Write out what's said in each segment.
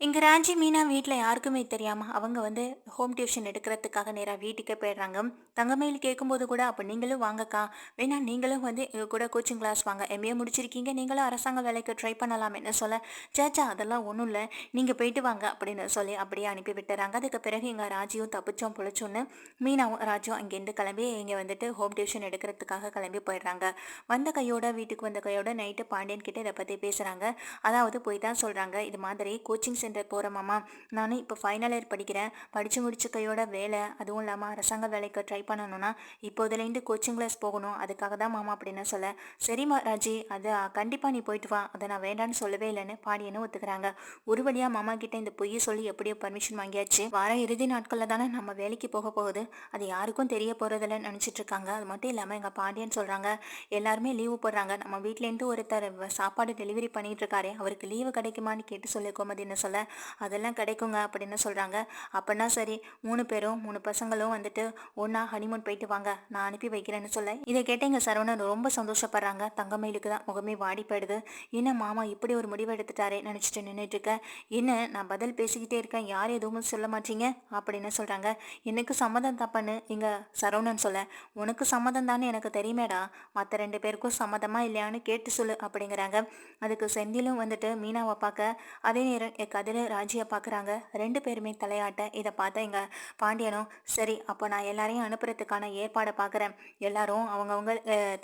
இங்கே ராஜி மீனா வீட்டில் யாருக்குமே தெரியாமல் அவங்க வந்து ஹோம் டியூஷன் எடுக்கிறதுக்காக நேராக வீட்டுக்கே போயிடுறாங்க. தங்கமயில் கேட்கும்போது கூட, அப்போ நீங்களும் வாங்கக்கா. வேணா நீங்களும் வந்து எங்கள் கூட கோச்சிங் கிளாஸ் வாங்க. எம்.ஏ முடிச்சிருக்கீங்க. நீங்களும் அரசாங்க வேலைக்கு ட்ரை பண்ணலாமேன்னு" சொல்ல, "சேச்சா அதெல்லாம் ஒன்றும் இல்லை நீங்கள் போயிட்டு வாங்க" அப்படின்னு சொல்லி அப்படியே அனுப்பி விட்டுறாங்க. அதுக்கு பிறகு இங்கே ராஜியும் தப்பிச்சோம் பிழைச்சோன்னு மீனாவும் ராஜும் அங்கேருந்து கிளம்பி இங்கே வந்துட்டு ஹோம் டியூஷன் எடுக்கிறதுக்காக கிளம்பி போயிடுறாங்க. வந்த கையோட வீட்டுக்கு வந்த கையோட நைட்டு பாண்டியன் கிட்டே இதை பற்றி பேசுகிறாங்க அதாவது போய் தான் சொல்கிறாங்க "இது மாதிரி கோச்சிங் சென்டர் போகிறேன் நானும் இப்போ ஃபைனல் இயர் படிக்கிறேன். படித்து முடிச்ச கையோட வேலை அதுவும் இல்லாமல் அரசாங்க வேலைக்கு ட்ரை பண்ணணும்னா இப்போதுலேருந்து கோச்சிங் கிளாஸ் போகணும். அதுக்காக தான் மாமா அப்படின்னு சொல்ல. சரிம்மா ராஜி அது கண்டிப்பாக நீ போயிட்டு வா. அதை நான் வேண்டான்னு சொல்லவே இல்லைன்னு பாடியன்னு ஒத்துக்கிறாங்க. ஒரு வழியாக மாமா கிட்ட இந்த பொய்யை சொல்லி எப்படியோ பர்மிஷன் வாங்கியாச்சு. வார இறுதி நாட்களில் தானே நம்ம வேலைக்கு போக போகுது. அது யாருக்கும் தெரிய போகிறதில்ல நினச்சிட்டு இருக்காங்க. அது மட்டும் இல்லாமல் எங்கள் பாண்டியன் சொல்கிறாங்க எல்லாருமே லீவு போடுறாங்க. நம்ம வீட்லேருந்து ஒருத்தர் சாப்பாடு டெலிவரி பண்ணிட்டு இருக்காரு அவருக்கு லீவு கிடைக்குமான்னு கேட்டு சொல்லி கோமதின்னு சொல்ல. அதெல்லாம் கிடைக்குங்க அப்படின்னு சொல்கிறாங்க அப்படின்னா சரி மூணு பேரும் மூணு பசங்களும் வந்துட்டு ஒன்றா ஹனிமூன் போயிட்டு வாங்க நான் அனுப்பி வைக்கிறேன்னு சொல்ல. இதை கேட்ட எங்கள் சரவணன் ரொம்ப சந்தோஷப்படுறாங்க. தங்கமயிலுக்கு தான் முகமே வாடி போயிடுது. என்ன மாமா இப்படி ஒரு முடிவு எடுத்துட்டாரே நினச்சிட்டு நின்றுட்டு இருக்கேன் என்ன நான் பதில் பேசிக்கிட்டே இருக்கேன் யார் எதுவும் சொல்ல மாட்டீங்க? அப்படின்னு சொல்கிறாங்க எனக்கு சம்மதம் தப்பான்னு எங்கள் சரவணன் சொல்ல. உனக்கு சம்மதம் தானே எனக்கு தெரியுமேடா. மற்ற ரெண்டு பேருக்கும் சம்மதமா இல்லையான்னு கேட்டு சொல்லு அப்படிங்கிறாங்க. அதுக்கு செந்திலும் வந்துட்டு மீனாவை பார்க்க அதே நேரம் அதுன்னு ராஜியை பார்க்குறாங்க. ரெண்டு பேருமே தலையாட்ட இதை பார்த்த எங்கள் பாண்டியனும் சரி அப்போ நான் எல்லாரையும் அனுப்புறதுக்கான ஏற்பாடை பார்க்குறேன். எல்லாரும் அவங்கவுங்க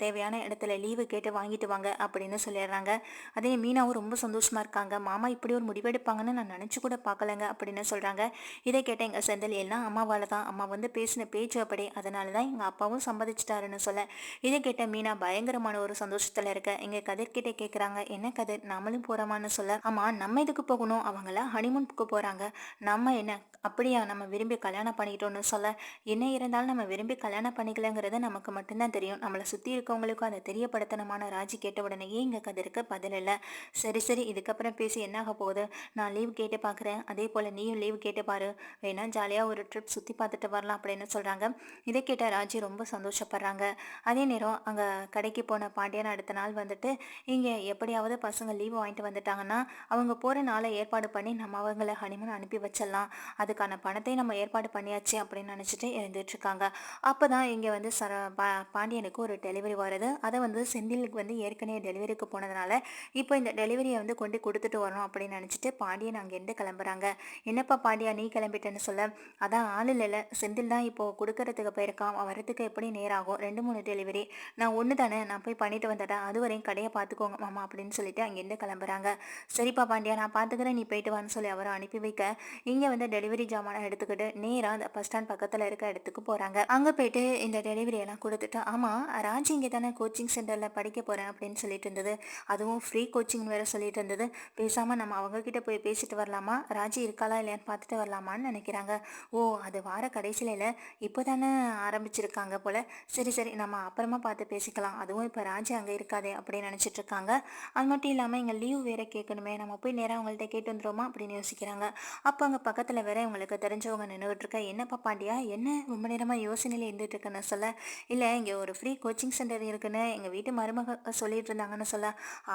தேவையான இடத்துல லீவு கேட்டு வாங்கிட்டு வாங்க அப்படின்னு சொல்லிடுறாங்க. அதே மீனாவும் ரொம்ப சந்தோஷமாக இருக்காங்க. மாமா இப்படி ஒரு முடிவெடுப்பாங்கன்னு நான் நினச்சி கூட பார்க்கலங்க அப்படின்னு சொல்கிறாங்க இதை கேட்ட எங்கள் செந்தில் எல்லாம் அம்மாவால் தான். அம்மா வந்து பேசின பேச்சு அப்படி அதனால தான் எங்கள் அப்பாவும் சம்மதிச்சிட்டாருன்னு சொல்ல. இதை கேட்ட மீனா பயங்கரமான ஒரு சந்தோஷத்தில் இருக்க. எங்கள் கதிர்கிட்ட கேட்குறாங்க என்ன கதிர்? நம்மளும் போகிறோமான்னு சொல்ல. ஆமாம் நம்ம இதுக்கு போகணும்? அவங்க அவங்கள ஹனிமூனுக்கு போகிறாங்க நம்ம என்ன அப்படியா நம்ம விரும்பி கல்யாணம் பண்ணிக்கிட்டோன்னு சொல்ல என்ன இருந்தாலும் நம்ம விரும்பி கல்யாணம் பண்ணிக்கலங்கிறது நமக்கு மட்டும்தான் தெரியும். நம்மளை சுற்றி இருக்கவங்களுக்கும் அதை தெரியப்படுத்தணுமான ராஜி கேட்ட உடனேயே இங்கே கதிருக்கு பதில் இல்லை. சரி சரி இதுக்கப்புறம் பேசி என்ன ஆக போகுது? நான் லீவ் கேட்டு பார்க்குறேன் அதே போல் நீயும் லீவ் கேட்டு பாரு. வேணா ஜாலியாக ஒரு ட்ரிப் சுற்றி பார்த்துட்டு வரலாம் அப்படின்னு சொல்கிறாங்க இதை கேட்ட ராஜி ரொம்ப சந்தோஷப்படுறாங்க. அதே நேரம் அங்கே கடைக்கு போன பாண்டியன் அடுத்த நாள் வந்துட்டு இங்கே எப்படியாவது பசங்க லீவ் வாங்கிட்டு வந்துட்டாங்கன்னா அவங்க போகிற நாளை ஏற்பாடு பண்ணி நம்ம அவங்கள ஹனிமூன் அனுப்பி வச்சிடலாம். அதுக்கான பணத்தை நம்ம ஏற்பாடு பண்ணியாச்சு அப்படின்னு நினச்சிட்டு இருந்துட்டுருக்காங்க அப்போ தான் இங்கே வந்து சர பா பாண்டியனுக்கு ஒரு டெலிவரி வருது. அதை வந்து செந்திலுக்கு வந்து ஏற்கனவே டெலிவரிக்கு போனதுனால இப்போ இந்த டெலிவரியை வந்து கொண்டு கொடுத்துட்டு வரணும் அப்படின்னு நினச்சிட்டு பாண்டியன் அங்கேருந்து கிளம்புறாங்க. என்னப்பா பாண்டியா நீ கிளம்பிட்டேன்னு சொல்ல? அதான் ஆள் இல்லை செந்தில் தான் இப்போது கொடுக்கறதுக்கு போயிருக்கான். வரத்துக்கு எப்படி நேராகும் ரெண்டு மூணு டெலிவரி நான் ஒன்று தானே. நான் போய் பண்ணிட்டு வந்துட்டேன் அது வரையும் கடையை பார்த்துக்கோங்க மாமா அப்படின்னு சொல்லிட்டு அங்கேருந்து கிளம்புறாங்க. சரிப்பா பாண்டியா நான் பார்த்துக்கிறேன். நீ போயிட்டு வான்னு சொல்லி அவரை அனுப்பி வைக்க இங்கே வந்து டெலிவரி ஜாமானை எடுத்துக்கிட்டு நேராக அந்த பஸ் ஸ்டாண்ட் பக்கத்தில் இருக்க இடத்துக்கு போகிறாங்க அங்கே போயிட்டு இந்த டெலிவரி எல்லாம் கொடுத்துட்டு ஆமாம் ராஜி இங்கே தானே கோச்சிங் சென்டரில் படிக்க போகிறேன் அப்படின்னு சொல்லிட்டு இருந்தது. அதுவும் ஃப்ரீ கோச்சிங் வேறு சொல்லிட்டு இருந்தது. பேசாமல் நம்ம அவங்கக்கிட்ட போய் பேசிட்டு வரலாமா? ராஜி இருக்காளா இல்லையான்னு பார்த்துட்டு வரலாமான்னு நினைக்கிறாங்க. ஓ அது வார கடைசியில் இல்லை இப்போ தானே ஆரம்பிச்சிருக்காங்க போல். சரி சரி நம்ம அப்புறமா பார்த்து பேசிக்கலாம். அதுவும் இப்போ ராஜி அங்கே இருக்காதே அப்படின்னு நினச்சிட்டு இருக்காங்க. அது மட்டும் இல்லாமல் இங்கே லீவ் வேறு கேட்கணுமே. நம்ம போய் நேராக அவங்கள்ட்ட கேட்டு வந்துடுவோமா அப்படின்னு யோசிக்கிறாங்க. அப்போ அங்கே பக்கத்தில் வேற இவங்களுக்கு தெரிஞ்சவங்க நின்றுகிட்டு இருக்க என்னப்பா பாண்டியா என்ன ரொம்ப நேரமாக யோசனையில் இருந்துட்டு இருக்கேன்னு சொல்ல? இல்லை இங்கே ஒரு ஃப்ரீ கோச்சிங் சென்டர் இருக்குன்னு எங்கள் வீட்டு மருமக சொல்லிட்டு இருந்தாங்கன்னு சொல்ல.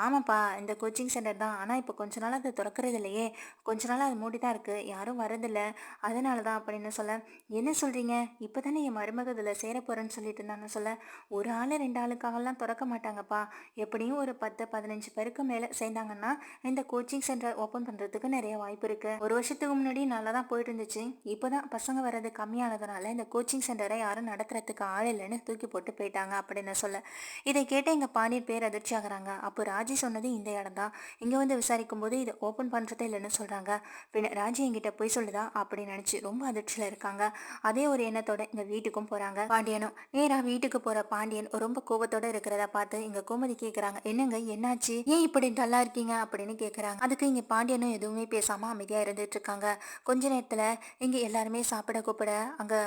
ஆமாப்பா இந்த கோச்சிங் சென்டர் தான். ஆனால் இப்போ கொஞ்ச நாள் அது திறக்கிறது இல்லையே. கொஞ்ச நாள் அது மூடி தான் இருக்குது யாரும் வரதில்லை அதனால தான் அப்படின்னு சொல்ல. என்ன சொல்கிறீங்க இப்போ தானே என் மருமக இதில் சேர போகிறேன்னு சொல்லிட்டு இருந்தாங்கன்னு சொல்ல. ஒரு ஆள் ரெண்டு ஆளுக்காகலாம் திறக்க மாட்டாங்கப்பா. எப்படியும் ஒரு பத்து பதினஞ்சு பேருக்கு மேலே சேர்ந்தாங்கன்னா இந்த கோச்சிங் சென்டர் ஓப்பன் பண்ணுறதுக்கு நிறைய வாய்ப்பு இருக்கு. ஒரு வருஷத்துக்கு முன்னாடி நல்லா தான் போயிட்டு இருந்துச்சு இப்போதான் பசங்க வர்றது கம்மியானதுனால இந்த கோச்சிங் சென்டரை யாரும் நடத்துறதுக்கு ஆள் இல்லைன்னு தூக்கி போட்டு போயிட்டாங்க அப்படின்னு சொல்ல. இதை கேட்டு எங்க பாண்டியர் பேர் அதிர்ச்சி ஆகுறாங்க. அப்போ ராஜி சொன்னது இந்த இடம் தான். இங்கே வந்து விசாரிக்கும் போது இதை ஓப்பன் பண்றதே இல்லைன்னு சொல்றாங்க. பின்ன ராஜி என்கிட்ட போய் சொல்லுதா அப்படின்னு நினச்சி ரொம்ப அதிர்ச்சியில் இருக்காங்க. அதே ஒரு எண்ணத்தோட இங்க வீட்டுக்கும் போகிறாங்க பாண்டியனும் நேரா வீட்டுக்கு போகிற பாண்டியன் ரொம்ப கோபத்தோட இருக்கிறத பார்த்து இங்க கோமதி கேட்குறாங்க என்னங்க என்னாச்சு? ஏன் இப்படி நல்லா இருக்கீங்க? அப்படின்னு கேக்குறாங்க. அதுக்கு இங்க பாண்டியனும் எதுவும் பேசாமல் அமைதியாக இருந்துட்டு இருக்காங்க கொஞ்ச நேரத்தில் இங்கே எல்லாருமே சாப்பிட கூப்பிட அங்கே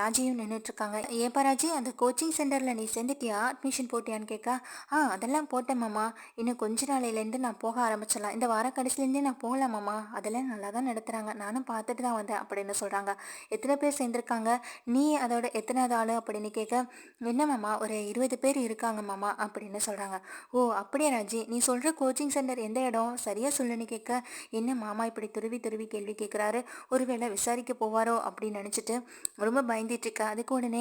ராஜியும் நின்றுட்டு இருக்காங்க ஏப்பா ராஜி அந்த கோச்சிங் சென்டரில் நீ சேர்ந்துட்டியா? அட்மிஷன் போட்டியான்னு கேட்க ஆ அதெல்லாம் போட்டேன் மாமா. இன்னும் கொஞ்ச நாளையிலேருந்து நான் போக ஆரம்பிச்சிடலாம். இந்த வார கடைசிலேருந்தே நான் போகலாம் மாமா. அதெல்லாம் நல்லா தான் நடத்துகிறாங்க நானும் பார்த்துட்டு தான் வந்தேன் அப்படின்னு சொல்கிறாங்க எத்தனை பேர் சேர்ந்துருக்காங்க? நீ அதோட எத்தனாவது ஆள் அப்படின்னு கேட்க என்ன மாமா ஒரு இருபது பேர் இருக்காங்க மாமா அப்படின்னு சொல்கிறாங்க ஓ அப்படியா ராஜி? நீ சொல்கிற கோச்சிங் சென்டர் எந்த இடம்? சரியாக சொல்லுன்னு கேட்க என்ன என்ன மாமா இப்படி துருவி துருவி கேள்வி கேட்குறாரு ஒருவேளை விசாரிக்க போவாரோ அப்படின்னு நினச்சிட்டு ரொம்ப பயந்துட்டு இருக்கா அதுக்கு உடனே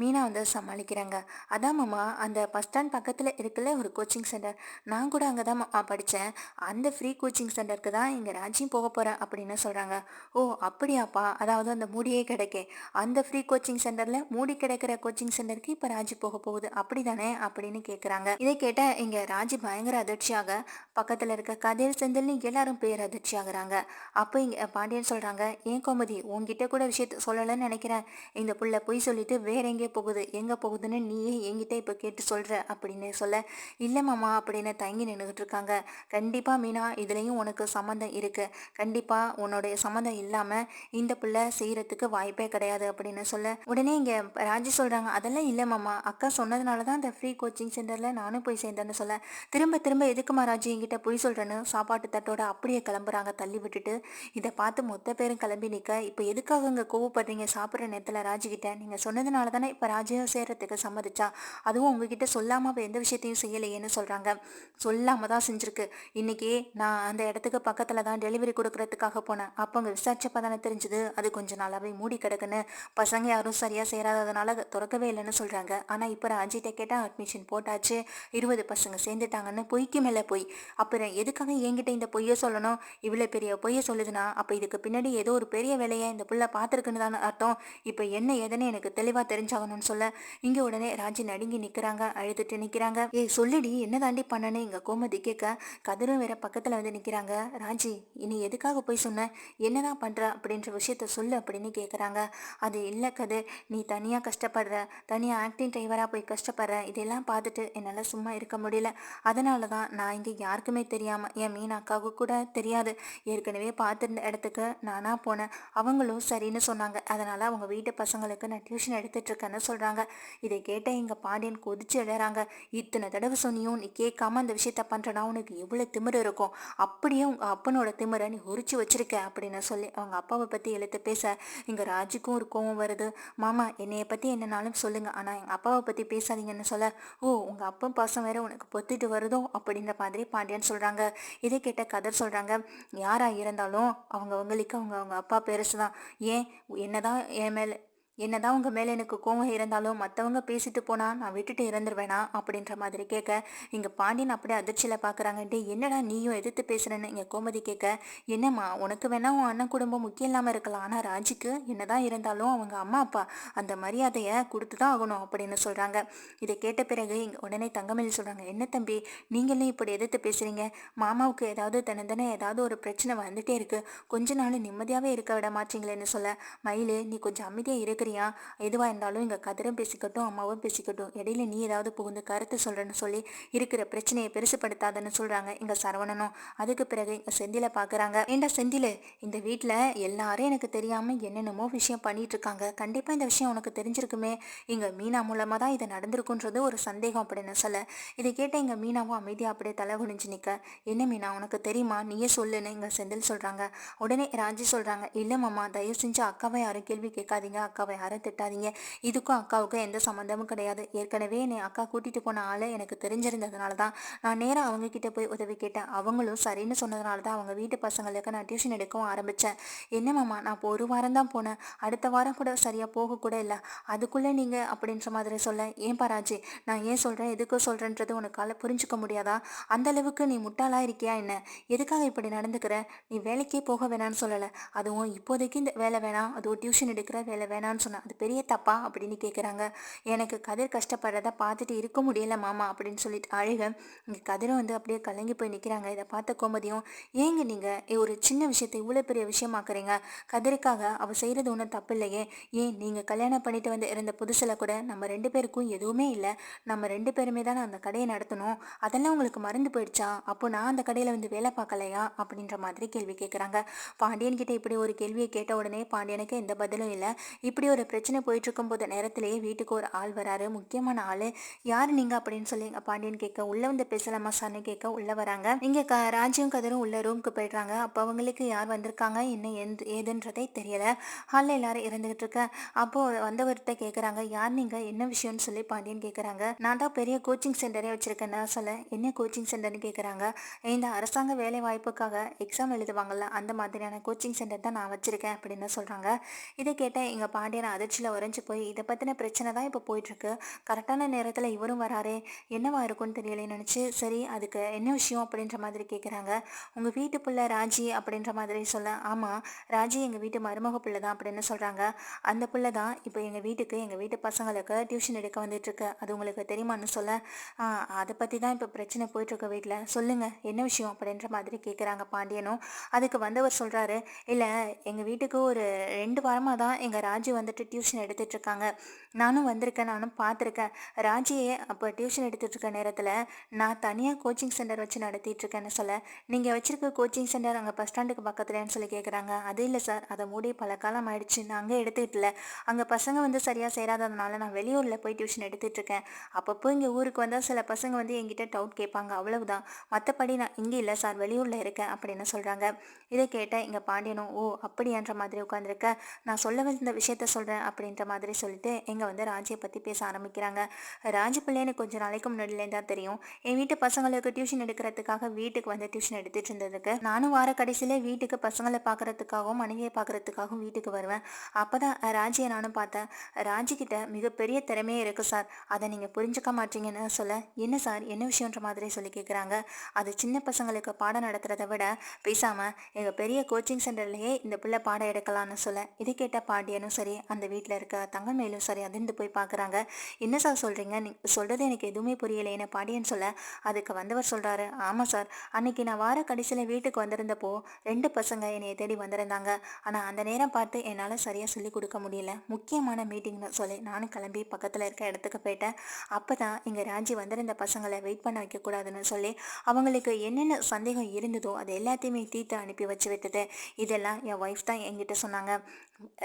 மீனா வந்து சமாளிக்கிறாங்க. அதான் மாமா அந்த பஸ் ஸ்டாண்ட் பக்கத்தில் இருக்குல்ல ஒரு கோச்சிங் சென்டர் நான் கூட அங்கே தான் படித்தேன் அந்த ஃப்ரீ கோச்சிங் சென்டருக்கு தான் இங்கே ராஜியும் போக போகிறேன் அப்படின்னு சொல்கிறாங்க ஓ அப்படியாப்பா. அதாவது அந்த மூடியே கிடைக்கே. அந்த ஃப்ரீ கோச்சிங் சென்டரில் மூடி கிடைக்கிற கோச்சிங் சென்டருக்கு இப்போ ராஜி போக போகுது. அப்படி தானே அப்படின்னு கேட்குறாங்க இதை கேட்டால் இங்கே ராஜி பயங்கர அதிர்ச்சியாக பக்கத்தில் இருக்க கதிர் செந்தில்னு எல்லாரும் பேர் அதிர்ச்சி ஆகுறாங்க அப்போ இங்கே பாண்டியன் சொல்கிறாங்க ஏன் கோமதி உங்ககிட்ட கூட விஷயத்த சொல்லலைன்னு நினைக்கிறேன். இந்த புள்ள பொய் சொல்லிட்டு வேற எங்கே போகுது? எங்கே போகுதுன்னு நீயே என்கிட்ட இப்போ கேட்டு சொல்கிற அப்படின்னு சொல்ல இல்லை மாமா அப்படின்னு தங்கி நின்றுக்கிட்டு இருக்காங்க. கண்டிப்பாக மீனா இதுலேயும் உனக்கு சம்மந்தம் இருக்குது கண்டிப்பாக உன்னுடைய சம்மந்தம் இல்லாமல் இந்த புள்ள செய்கிறதுக்கு வாய்ப்பே கிடையாது அப்படின்னு சொல்ல உடனே இங்கே ராஜி சொல்கிறாங்க அதெல்லாம் இல்லை மாமா. அக்கா சொன்னதுனால தான் அந்த ஃப்ரீ கோச்சிங் சென்டரில் நானும் போய் சேர்ந்தேன்னு சொல்ல. திரும்ப திரும்ப எதுக்குமா ராஜி என்கிட்ட பொய் சொல்கிறேன்னு சாப்பாட்டு தட்டோட அப்படியே கிளம்புறாங்க தள்ளி விட்டுட்டு இதை பார்த்து மொத்த பேரும் கிளம்பி நிற்க இப்போ எதுக்காக இங்கே கோவப்படுறீங்க? சாப்பிட்ற நேரத்தில் ராஜிக்கிட்ட நீங்கள் சொன்னதுனால தானே இப்போ ராஜியும் சேர்கிறதுக்கு சம்மதிச்சா. அதுவும் உங்ககிட்ட சொல்லாமல் இப்போ எந்த விஷயத்தையும் செய்யலையேன்னு சொல்கிறாங்க சொல்லாமல் தான் செஞ்சுருக்கு. இன்றைக்கி நான் அந்த இடத்துக்கு பக்கத்தில் தான் டெலிவரி கொடுக்கறதுக்காக போனேன். அப்போ அங்கே விசாரிச்சப்போ தானே தெரிஞ்சுது. அது கொஞ்சம் நாளாகவே மூடி கிடக்குன்னு. பசங்க யாரும் சரியாக சேராததுனால அதை திறக்கவே இல்லைன்னு சொல்கிறாங்க ஆனால் இப்போ ராஜிட்ட கேட்டால் அட்மிஷன் போட்டாச்சு. இருபது பசங்க சேர்ந்துட்டாங்கன்னு பொய்க்கு மேலே பொய். அப்புறம் எதுக்காக என்கிட்ட இந்த பொய்யை சொல்லணும்? இவ்வளோ பெரிய பொய்யை சொல்லுதுன்னா அப்போ இதுக்கு பின்னாடி ஏதோ ஒரு பெரிய வேலையை இந்த புள்ள பார்த்துருக்குன்னு தானே அர்த்தம். இப்போ என்ன ஏதுன்னு எனக்கு தெளிவாக தெரிஞ்சாகணும்னு சொல்ல இங்கே உடனே ராஜி நடுங்கி நிற்கிறாங்க அழுதுட்டு நிற்கிறாங்க ஏய் சொல்லிடி என்ன தாண்டி பண்ணனு? இங்கே கோமதி கேட்க கதிரும் வேற பக்கத்தில் வந்து நிற்கிறாங்க ராஜி இனி எதுக்காக போய் சொன்ன? என்னதான் பண்ணுற அப்படின்ற விஷயத்த சொல்லு அப்படின்னு கேட்குறாங்க அது இல்லை கதிர் நீ தனியாக கஷ்டப்படுற தனியாக ஆக்டிங் டிரைவராக போய் கஷ்டப்படுற இதெல்லாம் பார்த்துட்டு என்னால் சும்மா இருக்க முடியல. அதனால தான் நான் இங்கே யாருக்குமே தெரியாமல் என் மீன் அக்காவுக்கு கூட தெரியாது. ஏற்கனவே பார்த்துருந்த இடத்துக்கு நானாக போனேன். அவங்களும் சரின்னு சொன்னாங்க. அதனால் அவங்க வீட்டு பசங்களுக்கு நான் டியூஷன் எடுத்துட்ருக்கேன்னு சொல்கிறாங்க இதை கேட்ட எங்கள் பாண்டியன் கொதிச்சு எழுறாங்க. இத்தனை தடவை சொன்னியும் நீ கேட்காம அந்த விஷயத்த பண்ணுறனா உனக்கு எவ்வளோ திமிர் இருக்கும். அப்படியே உங்கள் அப்பனோட திமிரை நீ உரிச்சு வச்சிருக்க அப்படின்னு சொல்லி அவங்க அப்பாவை பற்றி எழுத்து பேச இங்கே ராஜுக்கும் ஒரு கோவம் வருது. மாமா என்னைய பற்றி என்னனாலும் சொல்லுங்கள் ஆனால் எங்கள் அப்பாவை பற்றி பேசாதீங்கன்னு சொல்ல ஓ உங்கள் அப்பா பாசம் வேற உனக்கு பொத்திட்டு வருதோ? அப்படின்ற மாதிரி பாண்டியன் சொல்கிறாங்க இதை கேட்ட கதர் சொல்கிறாங்க யாராக இருந்தாலும் அவங்க அவங்களுக்கு அவங்க அவங்க அப்பா பெருசு தான் ஏன்? என்னதான் என் மேலே என்னதான் உங்கள் மேலே எனக்கு கோவம் இருந்தாலும் மற்றவங்க பேசிட்டு போனால் நான் விட்டுட்டு இறந்துருவேனா அப்படின்ற மாதிரி கேட்க இங்கே பாண்டியன் அப்படியே அதிர்ச்சியில் பார்க்குறாங்கன்ட்டு என்னடா நீயும் எதிர்த்து பேசுகிறேன்னு இங்கே கோமதி கேட்க என்னம்மா உனக்கு வேணா உன் அண்ணன் குடும்பம் முக்கியம் இல்லாமல் இருக்கலாம். ஆனால் ராஜிக்கு என்னதான் இருந்தாலும் அவங்க அம்மா அப்பா அந்த மரியாதையை கொடுத்து தான் ஆகணும் அப்படின்னு சொல்கிறாங்க இதை கேட்ட பிறகு இங்கே உடனே தங்கமல்லி சொல்கிறாங்க என்ன தம்பி நீங்களும் இப்படி எதிர்த்து பேசுகிறீங்க மாமாவுக்கு ஏதாவது தினந்தனே ஏதாவது ஒரு பிரச்சனை வந்துட்டே இருக்குது கொஞ்ச நாள் நிம்மதியாகவே இருக்க விட மாட்டீங்களேன்னு சொல்ல. மயிலு நீ கொஞ்சம் அமைதியாக இருக்கிற சரியா எதுவாக இருந்தாலும் இங்கே கதிரும் பேசிக்கட்டும் அம்மாவும் பேசிக்கட்டும். இடையில நீ ஏதாவது புகுந்து கருத்து சொல்கிறேன்னு சொல்லி இருக்கிற பிரச்சனையை பெருசுப்படுத்தாதன்னு சொல்கிறாங்க இங்கே சரவணனும். அதுக்கு பிறகு இங்கே செந்தில பார்க்குறாங்க ஏண்டா செந்தில் இந்த வீட்டில் எல்லாரும் எனக்கு தெரியாமல் என்னென்னமோ விஷயம் பண்ணிட்டு இருக்காங்க கண்டிப்பாக இந்த விஷயம் உனக்கு தெரிஞ்சிருக்குமே. இங்கே மீனா மூலமாக தான் இது நடந்திருக்குன்றது ஒரு சந்தேகம் அப்படின்னு சொல்ல. இதை கேட்ட இங்கே மீனாவும் அமைதியாக அப்படியே தலை குனிஞ்சு நிற்க என்ன மீனா உனக்கு தெரியுமா? நீயே சொல்லுன்னு இங்கே செந்தில் சொல்கிறாங்க உடனே ராஜி சொல்கிறாங்க இல்லை மாமா தயவு செஞ்சு அக்காவை யாரும் கேள்வி கேட்காதீங்க. அக்காவை யாரும் திட்டாதீங்க. இதுக்கும் அக்காவுக்கும் எந்த சம்மந்தமும் கிடையாது. ஏற்கனவே என்னை அக்கா கூட்டிகிட்டு போன ஆள் எனக்கு தெரிஞ்சிருந்ததுனால தான் நான் நேராக அவங்க கிட்ட போய் உதவி கேட்டேன். அவங்களும் சரின்னு சொன்னதுனால தான் அவங்க வீட்டு பசங்களுக்கு நான் டியூஷன் எடுக்கவும் ஆரம்பித்தேன் என்ன மாமா நான் இப்போ ஒரு வாரம் தான் போனேன். அடுத்த வாரம் கூட சரியாக போக கூட இல்லை. அதுக்குள்ளே நீங்கள் அப்படின்ற மாதிரி சொல்ல ஏன் பாராஜி நான் ஏன் சொல்கிறேன் எதுக்கு சொல்கிறேன்றது உனக்கால புரிஞ்சுக்க முடியாதா? அந்த அளவுக்கு நீ முட்டாளாக இருக்கியா என்ன? எதுக்காக இப்படி நடந்துக்கிற? நீ வேலைக்கே போக வேணான்னு சொல்லலை. அதுவும் இப்போதைக்கு இந்த வேலை வேணாம். அதுவும் டியூஷன் எடுக்கிற வேலை வேணான்னு சொன்னேன். அது பெரிய தப்பா? அப்படின்னு கேட்குறாங்க எனக்கு கதிர் கஷ்டப்படுறத பார்த்துட்டு இருக்க முடியல மாமா அப்படின்னு சொல்லிட்டு அழுக. இங்கே கதிரும் வந்து அப்படியே கலங்கி போய் நிற்கிறாங்க இதை பார்த்த கோமதியும் ஏங்க நீங்கள் ஒரு சின்ன விஷயத்தை இவ்வளோ பெரிய விஷயமாக்குறீங்க? கதிருக்காக அவள் செய்கிறது ஒன்றும் தப்பு இல்லையே ஏன் நீங்கள் கல்யாணம் பண்ணிட்டு வந்து இருந்த புதுசில் கூட நம்ம ரெண்டு பேருக்கும் எதுவுமே இல்லை. நம்ம ரெண்டு பேருமே தான் அந்த கடையை நடத்தணும். அதெல்லாம் உங்களுக்கு மறந்து போயிடுச்சா? அப்போ நான் அந்த கடையில் வந்து வேலை பார்க்கலையா? அப்படின்ற மாதிரி கேள்வி கேட்குறாங்க பாண்டியன் கிட்ட இப்படி ஒரு கேள்வியை கேட்ட உடனே பாண்டியனுக்கு எந்த பதிலும் இல்லை. இப்படி ஒரு பிரச்சனை போயிட்டுருக்கும் போது நேரத்திலேயே வீட்டுக்கு ஒரு ஆள் வராரு. முக்கியமான ஆள் யார் நீங்கள் அப்படின்னு சொல்லி எங்கள் பாண்டியன் கேட்க உள்ளே வந்து பேசலாமா சார்னு கேட்க உள்ளே வராங்க. இங்கே க ராஜ்யம் கதரும் உள்ள ரூமுக்கு போயிடுறாங்க. அப்போ அவங்களுக்கு யார் வந்திருக்காங்க என்ன எந்த ஏதுன்றதே தெரியல. ஹாலில் எல்லாரும் இருந்துகிட்டு இருக்க அப்போது வந்தவர்கிட்ட கேட்குறாங்க யார் நீங்கள் என்ன விஷயம்னு சொல்லி பாண்டியன் கேட்குறாங்க நான் தான் பெரிய கோச்சிங் சென்டரே வச்சுருக்கேன் நான் சொல்ல என்ன கோச்சிங் சென்டர்னு கேட்குறாங்க இந்த அரசாங்க வேலை வாய்ப்புக்காக எக்ஸாம் எழுதுவாங்கல்ல அந்த மாதிரியான கோச்சிங் சென்டர் தான் நான் வச்சுருக்கேன் அப்படின்னு சொல்கிறாங்க இதை கேட்டால் எங்கள் பாண்டியன் நான் அதிர்ச்சியில் உறைஞ்சி போய் இதை பற்றின பிரச்சனை தான் இப்போ போயிட்டுருக்கு. கரெக்டான நேரத்தில் இவரும் வராரு என்னவா இருக்கும்னு தெரியல நினச்சி சரி அதுக்கு என்ன விஷயம் அப்படின்ற மாதிரி கேட்குறாங்க உங்கள் வீட்டு பிள்ளை ராஜி அப்படின்ற மாதிரி சொல்ல ஆமாம் ராஜி எங்கள் வீட்டு மருமக பிள்ளை தான் அப்படின்னு சொல்கிறாங்க அந்த பிள்ளை தான் இப்போ எங்கள் வீட்டுக்கு எங்கள் வீட்டு பசங்களுக்கு டியூஷன் எடுக்க வந்துட்டுருக்கு. அது உங்களுக்கு தெரியுமான்னு சொல்ல அதை பற்றி தான் இப்போ பிரச்சனை போயிட்டுருக்கு வீட்டில் சொல்லுங்கள் என்ன விஷயம் அப்படின்ற மாதிரி கேட்குறாங்க பாண்டியனும். அதுக்கு வந்தவர் சொல்கிறாரு இல்லை எங்கள் வீட்டுக்கு ஒரு ரெண்டு வாரமாக தான் எங்கள் ராஜி வந்து வந்துட்டு டியூஷன் எடுத்துட்ருக்காங்க நானும் வந்திருக்கேன் நானும் பார்த்துருக்கேன். ராஜியே அப்போ டியூஷன் எடுத்துகிட்ருக்க நேரத்தில் நான் தனியாக கோச்சிங் சென்டர் வச்சு நடத்திட்டுருக்கேன்னு சொல்ல நீங்கள் வச்சுருக்க கோச்சிங் சென்டர் அங்கே பஸ் ஸ்டாண்டுக்கு பக்கத்துலன்னு சொல்லி கேட்குறாங்க அது இல்லை சார் அதை மூடி பல காலம் ஆயிடுச்சு. நான் அங்கே எடுத்துக்கிட்டல அங்கே பசங்க வந்து சரியாக சேராததுனால நான் வெளியூரில் போய் டியூஷன் எடுத்துகிட்ருக்கேன் அப்பப்போ இங்கே ஊருக்கு வந்தால் சில பசங்க வந்து என்கிட்ட டவுட் கேட்பாங்க. அவ்வளவுதான். மற்றபடி நான் இங்கே இல்லை சார் வெளியூரில் இருக்கேன் அப்படின்னு சொல்கிறாங்க இதை கேட்டால் இங்கே பாண்டியனும் ஓ அப்படின்ற மாதிரி உட்காந்துருக்க நான் சொல்ல வந்த விஷயத்த சொல்கிறேன் அப்படின்ற மாதிரி சொல்லிட்டு எங்கே வந்து ராஜியை பற்றி பேச ஆரம்பிக்கிறாங்க. ராஜி பிள்ளைன்னு கொஞ்சம் நாளைக்கு முன்னாடிலேருந்து தான் தெரியும். என் வீட்டு பசங்களுக்கு டியூஷன் எடுக்கிறதுக்காக வீட்டுக்கு வந்து டியூஷன் எடுத்துட்டு இருந்ததுக்கு. நானும் வார கடைசியில் வீட்டுக்கு பசங்களை பார்க்குறதுக்காகவும் மனைவியை பார்க்குறதுக்காகவும் வீட்டுக்கு வருவேன். அப்போ தான் ராஜியை நானும் பார்த்தேன். ராஜிக்கிட்ட மிகப்பெரிய திறமையே இருக்குது சார். அதை நீங்கள் புரிஞ்சுக்க மாட்டீங்கன்னு சொல்ல என்ன சார் என்ன விஷயன்ற மாதிரி சொல்லி கேட்குறாங்க அது சின்ன பசங்களுக்கு பாடம் நடத்துகிறத விட பேசாமல் எங்கள் பெரிய கோச்சிங் சென்டர்லேயே இந்த பிள்ளை பாடம் எடுக்கலாம்னு சொல்ல இதை கேட்ட பாண்டியனும் சரி அந்த வீட்டில் இருக்க தங்கமேலும் சரி அதிர்ந்து போய் பார்க்குறாங்க என்ன சார் சொல்கிறீங்க நீ சொல்கிறது எனக்கு எதுவுமே புரியலைன்னு பாடியன்னு சொல்ல. அதுக்கு வந்தவர் சொல்கிறாரு ஆமாம் சார் அன்னைக்கு நான் வார கடைசியில் வீட்டுக்கு வந்திருந்தப்போ ரெண்டு பசங்க என்னை தேடி வந்திருந்தாங்க. ஆனால் அந்த நேரம் பார்த்து என்னால் சரியாக சொல்லி கொடுக்க முடியல. முக்கியமான மீட்டிங்னு சொல்லி நானும் கிளம்பி பக்கத்தில் இருக்க இடத்துக்கு போயிட்டேன். அப்போ தான் இங்கே ராஜி வந்திருந்த பசங்களை வெயிட் பண்ண வைக்கக்கூடாதுன்னு சொல்லி அவங்களுக்கு என்னென்ன சந்தேகம் இருந்ததோ அது எல்லாத்தையுமே தீர்த்து அனுப்பி வச்சு விட்டது இதெல்லாம் என் ஒய்ஃப் தான் என்கிட்ட சொன்னாங்க.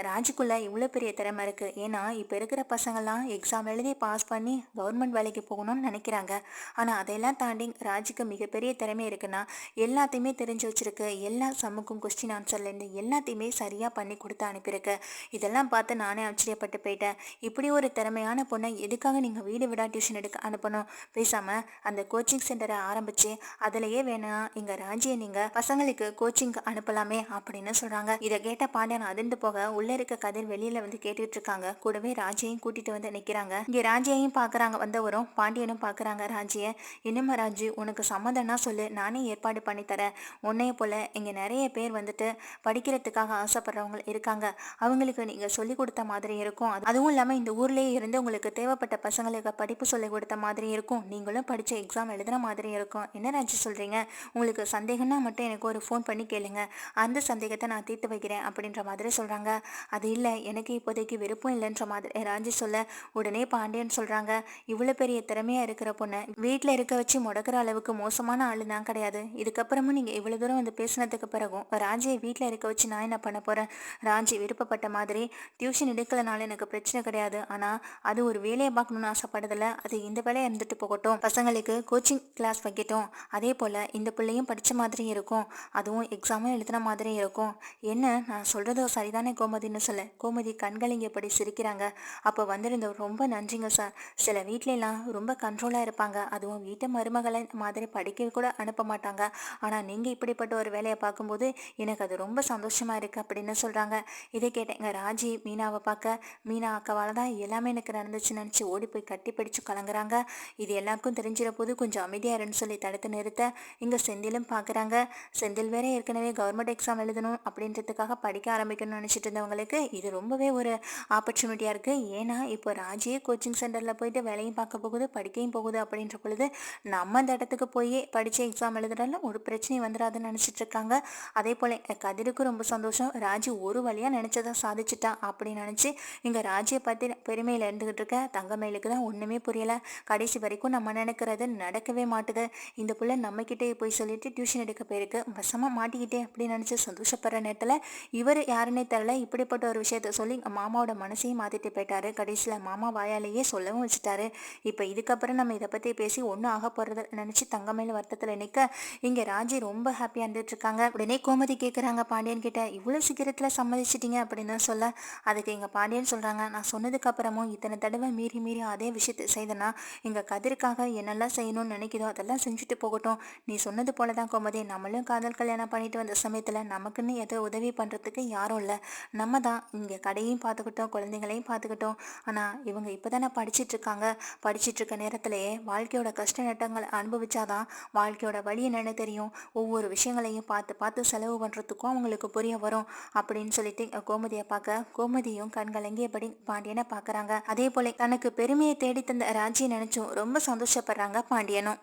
ராஜிக்குள்ளே இவ்வளோ பெரிய திறமை இருக்குது ஏன்னா இப்போ இருக்கிற பசங்கள்லாம் எக்ஸாம் எழுதி பாஸ் பண்ணி கவர்மெண்ட் வேலைக்கு போகணும்னு நினைக்கிறாங்க. ஆனால் அதையெல்லாம் தாண்டி ராஜுக்கு மிகப்பெரிய திறமை இருக்குன்னா எல்லாத்தையுமே தெரிஞ்சு வச்சிருக்கு. எல்லா சமுக்கும் கொஸ்டின் ஆன்சர்லேருந்து எல்லாத்தையுமே சரியாக பண்ணி கொடுத்து அனுப்பியிருக்கு. இதெல்லாம் பார்த்து நானே ஆச்சரியப்பட்டு போயிட்டேன். இப்படி ஒரு திறமையான பொண்ணை எதுக்காக நீங்கள் வீடு விடா டியூஷன் எடுக்க அனுப்பணும்? பேசாமல் அந்த கோச்சிங் சென்டரை ஆரம்பித்து அதிலேயே வேணா எங்கள் ராஜியை நீங்கள் பசங்களுக்கு கோச்சிங் அனுப்பலாமே அப்படின்னு சொல்கிறாங்க இதை கேட்ட பாண்டியன் அதிர்ந்து போக உள்ளே இருக்க கதிர் வெளியில் வந்து கேட்டுட்டு இருக்காங்க கூடவே ராஜையும் கூட்டிட்டு வந்து நிக்கிறாங்க. இங்க ராஜையும் பாக்குறாங்க. வந்தவரும் பாண்டியனும் பாக்குறாங்க ராஜிய. என்னம்மா ராஜு உனக்கு சம்மதம்னா சொல்லு. நானே ஏற்பாடு பண்ணி தரேன். உன்னைய போல இங்க நிறைய பேர் வந்துட்டு படிக்கிறதுக்காக ஆசைப்படுறவங்க இருக்காங்க. அவங்களுக்கு நீங்க சொல்லி கொடுத்த மாதிரி இருக்கும். அதுவும் இல்லாம இந்த ஊர்லயே இருந்து உங்களுக்கு தேவைப்பட்ட பசங்களுக்கு படிப்பு சொல்லி கொடுத்த மாதிரி இருக்கும். நீங்களும் படிச்ச எக்ஸாம் எழுதுன மாதிரி இருக்கும். என்ன ராஜு சொல்றீங்க? உங்களுக்கு சந்தேகம்னா மட்டும் எனக்கு ஒரு ஃபோன் பண்ணி கேளுங்க. அந்த சந்தேகத்தை நான் தீர்த்து வைக்கிறேன் அப்படின்ற மாதிரி சொல்றாங்க. அது இல்லை எனக்கு எனக்கு இப்போதைக்கு விருப்பம் இல்லைன்ற மாதிரி ராஜி சொல்ல உடனே பாண்டியன் சொல்கிறாங்க இவ்வளோ பெரிய திறமையாக இருக்கிற பொண்ணை வீட்டில் இருக்க வச்சு முடக்கிற அளவுக்கு மோசமான ஆள் தான் கிடையாது. இதுக்கப்புறமும் நீங்கள் இவ்வளோ தூரம் வந்து பேசினதுக்கு பிறகும் ராஜியை வீட்டில் இருக்க வச்சு நான் என்ன பண்ண போகிறேன் ராஜி விருப்பப்பட்ட மாதிரி டியூஷன் எடுக்கலனால எனக்கு பிரச்சனை கிடையாது. ஆனால் அது ஒரு வேலையை பார்க்கணும்னு ஆசைப்படுதில்ல அது இந்த வேலையை இருந்துட்டு போகட்டும். பசங்களுக்கு கோச்சிங் கிளாஸ் வைக்கட்டும். அதே போல் இந்த பிள்ளையும் படித்த மாதிரி இருக்கும். அதுவும் எக்ஸாமும் எழுதின மாதிரி இருக்கும். என்ன நான் சொல்கிறது சரிதானே கோமதின்னு சொல்ல. கோமதி கண்கள் இங்கே சிரிக்கிறாங்க. அப்போ வந்திருந்த ரொம்ப நன்றிங்க சார் சில வீட்லலாம் ரொம்ப கண்ட்ரோலாக இருப்பாங்க. அதுவும் வீட்டு மருமகளை மாதிரி படிக்க கூட அனுப்ப மாட்டாங்க. ஆனால் நீங்கள் இப்படிப்பட்ட ஒரு வேலையை பார்க்கும்போது எனக்கு அது ரொம்ப சந்தோஷமாக இருக்குது அப்படின்னு சொல்கிறாங்க இதை கேட்டேங்க ராஜி மீனாவை பார்க்க. மீனா அக்காவால் தான் எல்லாமே எனக்கு நடந்துச்சு நினச்சி ஓடி போய் கட்டி பிடிச்சு கலங்குறாங்க. இது எல்லாருக்கும் தெரிஞ்சிட போது கொஞ்சம் அமைதியாக இருன்னு சொல்லி தடுத்து நிறுத்த இங்கே செந்திலும் பார்க்குறாங்க செந்தில் வேற ஏற்கனவே கவர்மெண்ட் எக்ஸாம் எழுதணும் அப்படின்றதுக்காக படிக்க ஆரம்பிக்கணும்னு நினச்சிட்டு இருந்தவங்களுக்கு இது ரொம்பவே ஒரு ஆப்பர்ச்சுனிட்டியாக இருக்குது ஏன்னா இப்போ ராஜியே கோச்சிங் சென்டரில் போயிட்டு வேலையும் பார்க்க போகுது படிக்கையும் போகுது அப்படின்ற பொழுது நம்ம அந்த இடத்துக்கு போய் படித்து எக்ஸாம் எழுதுறதுல ஒரு பிரச்சனையும் வந்துடாதுன்னு நினச்சிட்டு இருக்காங்க. அதே போல் கதிருக்கு ரொம்ப சந்தோஷம். ராஜி ஒரு வழியாக நினச்சதை சாதிச்சிட்டா அப்படின்னு நினச்சி இங்கே ராஜியை பற்றி பெருமையில் இருந்துக்கிட்டு இருக்க. தங்கமேலுக்கு தான் ஒன்றுமே புரியலை. கடைசி வரைக்கும் நம்ம நினைக்கிறது நடக்கவே மாட்டுது. இந்த பிள்ளை நம்மக்கிட்டே போய் சொல்லிட்டு டியூஷன் எடுக்க போயிருக்கு. வசமாக மாட்டிக்கிட்டே அப்படின்னு நினச்சி சந்தோஷப்படுற நேரத்தில் இவர் யாருன்னே தெரில இப்படிப்பட்ட ஒரு விஷயத்த சொல்லி மாமாவோட மனசையும் மாற்றிட்டு போயிட்டாரு. கடைசியில் மாமா வாயாலேயே சொல்லவும் வச்சுட்டாரு. இப்போ இதுக்கப்புறம் நம்ம இதை பற்றி பேசி ஒன்றும் ஆக போகிறத நினச்சி தங்கமேல வருத்தத்தில் நிற்க இங்கே ராஜி ரொம்ப ஹாப்பியாக இருந்துட்டு இருக்காங்க. உடனே கோமதி கேட்குறாங்க பாண்டியன் கிட்ட இவ்வளோ சீக்கிரத்தில் சம்மதிச்சிட்டீங்க அப்படின்னு சொல்ல. அதுக்கு எங்கள் பாண்டியன் சொல்கிறாங்க நான் சொன்னதுக்கப்புறமும் இத்தனை தடவை மீறி மீறி அதே விஷயத்தை செய்தனா எங்கள் கதிருக்காக என்னெல்லாம் செய்யணும்னு நினைக்குதோ அதெல்லாம் செஞ்சுட்டு போகட்டும். நீ சொன்னது போல தான் கோமதி நம்மளும் காதல் கல்யாணம் பண்ணிட்டு வந்த சமயத்தில் நமக்குன்னு எதோ உதவி பண்ணுறதுக்கு யாரும் இல்லை. நம்ம தான் இங்கே கடையும் பார்த்துக்கிட்டோம் குழந்தைங்களையும் பார்த்துக்கிட்டோம். ஆனால் இவங்க இப்போ தானே படிச்சிட்ருக்காங்க. படிச்சிட்ருக்க நேரத்திலேயே வாழ்க்கையோட கஷ்ட நட்டங்களை அனுபவிச்சாதான் வாழ்க்கையோட வழி என்னென்னு தெரியும். ஒவ்வொரு விஷயங்களையும் பார்த்து பார்த்து செலவு பண்ணுறதுக்கும் அவங்களுக்கு புரிய வரும் அப்படின்னு சொல்லிட்டு கோமதியை பார்க்க கோமதியும் கண்கலங்கியபடி பாண்டியனை பார்க்குறாங்க. அதே போல தனக்கு பெருமையை தேடி தந்த ராஜியை நினைச்சும் ரொம்ப சந்தோஷப்படுறாங்க பாண்டியனும்.